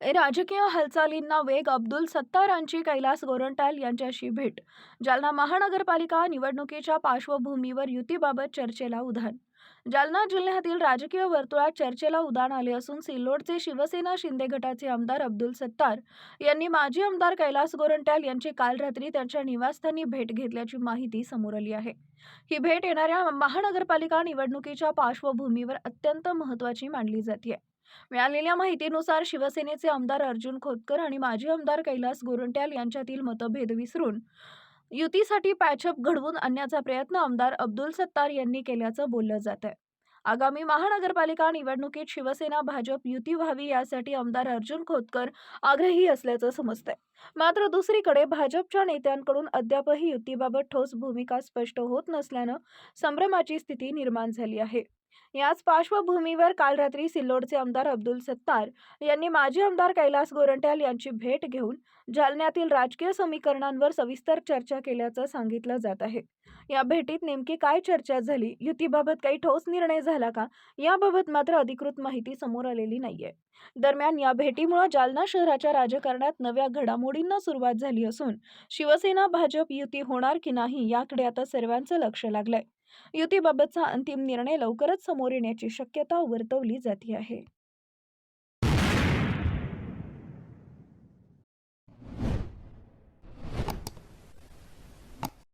राजकीय हालचालींना वेग अब्दुल सत्तारांची कैलास गोरंट्याल यांच्याशी भेट. जालना महानगरपालिका निवडणुकीच्या पार्श्वभूमीवर युतीबाबत चर्चेला उधाण. जालना जिल्ह्यातील राजकीय वर्तुळात चर्चेला उधाण आले असून सिल्लोडचे शिवसेना शिंदे गटाचे आमदार अब्दुल सत्तार यांनी माजी आमदार कैलास गोरंट्याल यांची काल रात्री त्यांच्या निवासस्थानी भेट घेतल्याची माहिती समोर आली आहे. ही भेट येणाऱ्या महानगरपालिका निवडणुकीच्या पार्श्वभूमीवर अत्यंत महत्त्वाची मानली जाते मिळालेल्या माहितीनुसार शिवसेनेचे आमदार अर्जुन खोतकर आणि माजी आमदार कैलास गोरंट्याल यांच्यातील मतभेद विसरून युतीसाठी पॅचअप घडवून आणण्याचा प्रयत्न आमदार अब्दुल सत्तार यांनी केल्याचं बोललं जात आहे. आगामी महानगरपालिका निवडणुकीत शिवसेना भाजप युती व्हावी यासाठी आमदार अर्जुन खोतकर आग्रही असल्याचं समजतंय. मात्र दुसरीकडे भाजपच्या नेत्यांकडून अद्यापही युतीबाबत ठोस भूमिका स्पष्ट होत नसल्यानं संभ्रमाची स्थिती निर्माण झाली आहे. याच पार्श्वभूमीवर काल रात्री सिल्लोडचे आमदार अब्दुल सत्तार यांनी माजी आमदार कैलास गोरंट्याल यांची भेट घेऊन जालन्यातील राजकीय समीकरणांवर सविस्तर चर्चा केल्याचं सांगितलं जात आहे. या भेटीत नेमकी काय चर्चा झाली युतीबाबत काही ठोस निर्णय झाला का याबाबत मात्र अधिकृत माहिती समोर आलेली नाहीये. दरम्यान या भेटीमुळे जालना शहराच्या राजकारणात नव्या घडामोडींना सुरुवात झाली असून शिवसेना भाजप युती होणार की नाही याकडे आता सर्वांचं लक्ष लागलंय. युतीबाबतचा अंतिम निर्णय लवकरच समोर येण्याची शक्यता वर्तवली जाते आहे.